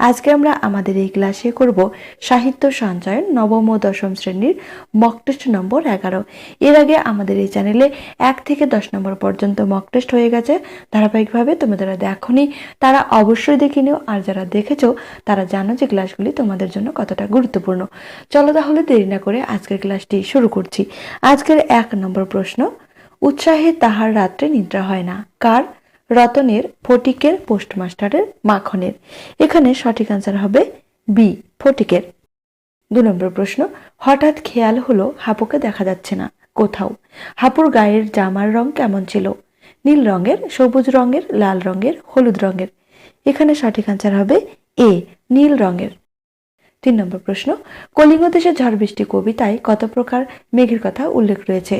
আজকে আমরা আমাদের এই ক্লাসে করব সাহিত্য সঞ্চয়ন নবম ও দশম শ্রেণির মক টেস্ট নম্বর এগারো। এর আগে আমাদের এই চ্যানেলে এক থেকে দশ নম্বর পর্যন্ত মক টেস্ট হয়ে গেছে। ধারাবাহিকভাবে তোমরা যারা দেখোনি, তারা অবশ্যই দেখে নিও। আর যারা দেখেছ, তারা জানো যে ক্লাসগুলি তোমাদের জন্য কতটা গুরুত্বপূর্ণ। চলো তাহলে দেরি না করে আজকের ক্লাসটি শুরু করছি। আজকের এক নম্বর প্রশ্ন, উৎসাহে তাহার রাত্রে নিদ্রা হয় না। কার? রতনের ফটিকের পোস্টমাস্টারের মাখনের। এখানে সঠিক আনসার হবে বি ফটিকের। দু নম্বর প্রশ্ন, হঠাৎ খেয়াল হলো হাপুকে দেখা যাচ্ছে না, কোথাও? হাপুর গায়ের জামার রং কেমন ছিল? নীল রঙের, সবুজ রঙের, লাল রঙের, হলুদ রঙের? এখানে সঠিক আনসার হবে এ নীল রঙের। তিন নম্বর প্রশ্ন, কলিঙ্গ দেশে ঝড় বৃষ্টি কবিতায় কত প্রকার মেঘের কথা উল্লেখ রয়েছে?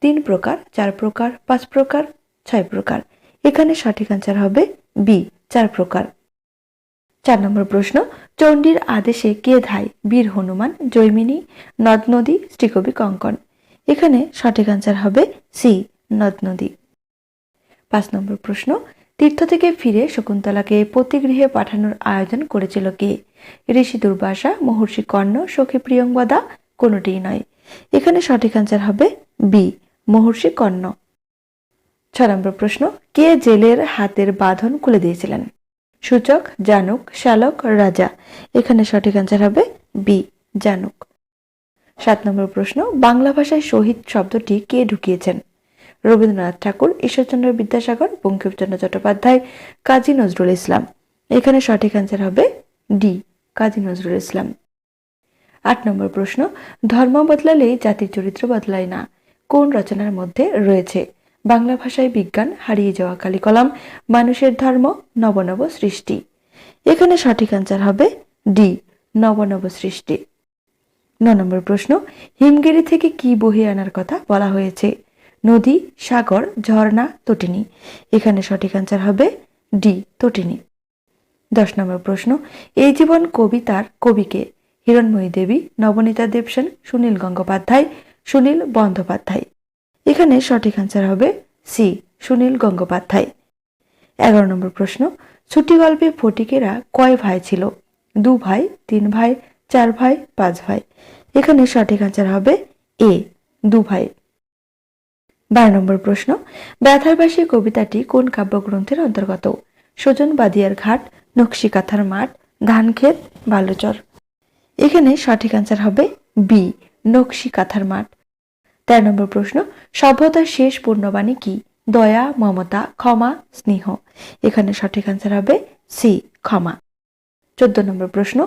তিন প্রকার, চার প্রকার, পাঁচ প্রকার, ছয় প্রকার। এখানে সঠিক আনসার হবে বি চার প্রকার। চার নম্বর প্রশ্ন, চণ্ডীর আদেশে কে ধায়? বীর হনুমান, জৈমিনী, নদ নদী, শ্রীকবি কঙ্কন। এখানে সঠিক আনসার হবে সি নদ নদী। পাঁচ নম্বর প্রশ্ন, তীর্থ থেকে ফিরে শকুন্তলাকে পতিগৃহে পাঠানোর আয়োজন করেছিল কে? ঋষি দুর্বাসা, মহর্ষি কর্ণ, সখী প্রিয়ঙ্গদা, কোনোটিই নয়। এখানে সঠিক আনসার হবে বি মহর্ষি কর্ণ। ছ নম্বর প্রশ্ন, কে জেলের হাতের বাঁধন খুলে দিয়েছিলেন? সূচক, জানুক, শালক, রাজা। এখানে সঠিক আনসার হবে বি, জানুক। সাত নম্বর প্রশ্ন, বাংলা ভাষায় শহীদ শব্দটি কে ঢুকিয়েছেন? রবীন্দ্রনাথ ঠাকুর, ঈশ্বরচন্দ্র বিদ্যাসাগর, বঙ্কিমচন্দ্র চট্টোপাধ্যায়, কাজী নজরুল ইসলাম। এখানে সঠিক আনসার হবে ডি, কাজী নজরুল ইসলাম। আট নম্বর প্রশ্ন, ধর্ম বদলালেই জাতির চরিত্র বদলায় না। কোন রচনার মধ্যে রয়েছে? বাংলা ভাষায় বিজ্ঞান, হারিয়ে যাওয়া কালী কলাম মানুষের ধর্ম, নবনব সৃষ্টি। এখানে সঠিক আনসার হবে ডি, নবনব সৃষ্টি। ন নম্বর প্রশ্ন, হিমগিরি থেকে কি বহিয়ে আনার কথা বলা হয়েছে? নদী, সাগর, ঝর্ণা, তটিনী। এখানে সঠিক আনসার হবে ডি, তটিনী। দশ নম্বর প্রশ্ন, এই জীবন কবিতার কবিকে হিরণময়ী দেবী, নবনীতা দেবসেন, সুনীল গঙ্গোপাধ্যায়, সুনীল বন্দ্যোপাধ্যায়। এখানে সঠিক আনসার হবে সি সুনীল গঙ্গোপাধ্যায়। এগারো নম্বর প্রশ্ন, ছুটি গল্পে ফটিকেরা কয় ভাই ছিল? দু ভাই, তিন ভাই, চার ভাই, পাঁচ ভাই। এখানে সঠিক আনসার হবে এ দু ভাই। বারো নম্বর প্রশ্ন ব্যথারবাসী কবিতাটি কোন কাব্যগ্রন্থের অন্তর্গত? সুজন বাদিয়ার ঘাট নকশি কাথার মাঠ, ধানক্ষেত, বালুচর। এখানে সঠিক আনসার হবে বি নকশি কাথার মাঠ। তেরো নম্বর প্রশ্ন, সভ্যতার শেষ পূর্ণবাণী কি? দয়া, মমতা, ক্ষমা, স্নেহ। এখানে সঠিক আনসার হবে সি ক্ষমা। চোদ্দ নম্বর প্রশ্ন,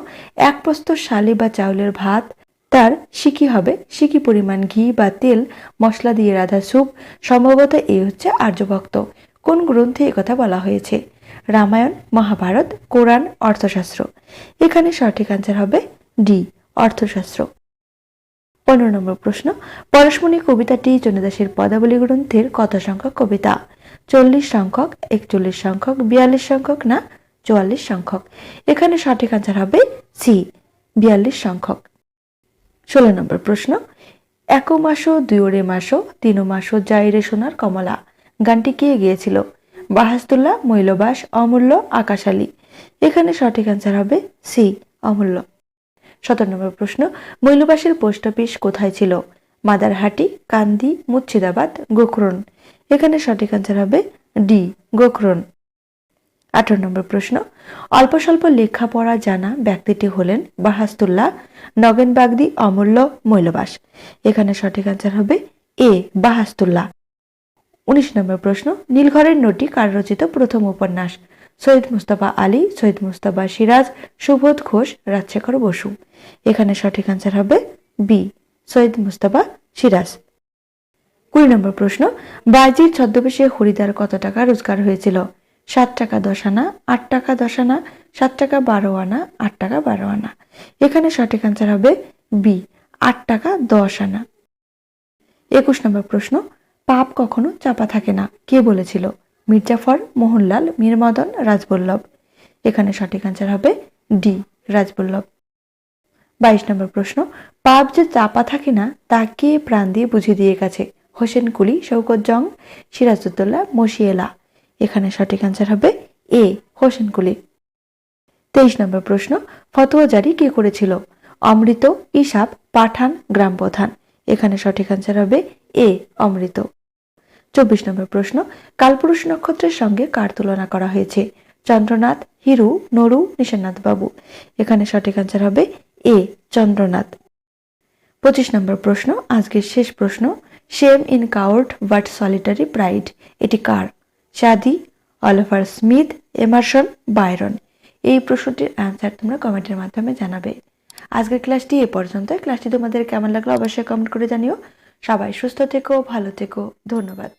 এক প্রস্তর শালি বা চাউলের ভাত, তার সিকি হবে? সিকি পরিমাণ ঘি বা তেল, মশলা দিয়ে রাধা স্যুপ? সম্ভবত এই হচ্ছে আর্যভক্ত। কোন গ্রন্থে কথা বলা হয়েছে? রামায়ণ, মহাভারত, কোরআন, অর্থশাস্ত্র। এখানে সঠিক আনসার হবে ডি অর্থশাস্ত্র। পনেরো নম্বর প্রশ্ন, পরশমণি কবিতাটি চন্দ্রদাসের পদাবলী গ্রন্থের কত সংখ্যক কবিতা? চল্লিশ সংখ্যক, একচল্লিশ সংখ্যক, বিয়াল্লিশ সংখ্যক না চুয়াল্লিশ সংখ্যক? এখানে সঠিক আনসার হবে সি বিয়াল্লিশ সংখ্যক। ষোলো নম্বর প্রশ্ন এক মাসো, দুয়োরে মাসো, তিন মাসো যাইরে সোনার কমলা। গানটি কে গিয়েছিল? বাহাস্তুল্লাহ মৈলবাস, অমূল্য, আকাশ আলী। এখানে সঠিক আনসার হবে সি অমূল্য। সতেরো নম্বর প্রশ্ন, মৈলবাসের পোস্ট অফিস কোথায় ছিল? মাদারহাটি, কান্দি, মুর্শিদাবাদ গোখরণ এখানে সঠিক আনসার হবে ডি গোখরণ আঠারো নম্বর প্রশ্ন, অল্প স্বল্প লেখাপড়া জানা ব্যক্তিটি হলেন বাহাস্তুল্লাহ নগেন বাগদি অমূল্য মৈলবাস। এখানে সঠিক আনসার হবে এ বাহাস্তুল্লাহ উনিশ নম্বর প্রশ্ন, নীলঘরের নোটি কার রচিত প্রথম উপন্যাস সৈয়দ মুস্তাফা আলী, সৈয়দ মুস্তাফা সিরাজ, সুবোধ ঘোষ, রাজশেখর বসু। এখানে সঠিক আনসার হবে বি সৈয়দ মুস্তাফা সিরাজ। কুড়ি নম্বর প্রশ্ন, বাজির ছদ্মবেশে হরিদার কত টাকা রোজগার হয়েছিল? সাত টাকা দশ আনা, আট টাকা দশ আনা, সাত টাকা বারো আনা, আট টাকা বারো আনা। এখানে সঠিক আনসার হবে বি আট টাকা দশ আনা। একুশ নম্বর প্রশ্ন, পাপ কখনো চাপা থাকে না। কে বলেছিল? মির্জাফর, মোহনলাল, মীরমদন, রাজবল্লভ। এখানে সঠিক অ্যান্সার হবে ডি, রাজবল্লভ। বাইশ নম্বর প্রশ্ন, পাপ যে চাপা থাকে না, তা কে প্রাণ দিয়ে বুঝিয়ে দিয়ে গেছে? হোসেন কুলি শৌকত জং, সিরাজউদ্দৌলা, মশিয়েলা। এখানে সঠিক অ্যান্সার হবে এ, হোসেন কুলি। তেইশ নম্বর প্রশ্ন, ফতোয়া জারি কে করেছিল? অমৃত, ইসাব, পাঠান গ্রাম প্রধান এখানে সঠিক অ্যান্সার হবে এ, অমৃত। চব্বিশ নম্বর প্রশ্ন, কালপুরুষ নক্ষত্রের সঙ্গে কার তুলনা করা হয়েছে? চন্দ্রনাথ, হিরু, নরু, নিশানাথ বাবু। এখানে সঠিক অ্যান্সার হবে এ, চন্দ্রনাথ। পঁচিশ নম্বর প্রশ্ন, আজকের শেষ প্রশ্ন shame in crowd but solitary pride এটি কার? শাদি অলিভার স্মিথ, এমারসন বায়রন এই প্রশ্নটির অ্যান্সার তোমরা কমেন্টের মাধ্যমে জানাবে। আজকের ক্লাসটি এ পর্যন্ত ক্লাসটি তোমাদের কেমন লাগল অবশ্যই কমেন্ট করে জানিও। সবাই সুস্থ থেকো, ভালো থেকো। ধন্যবাদ।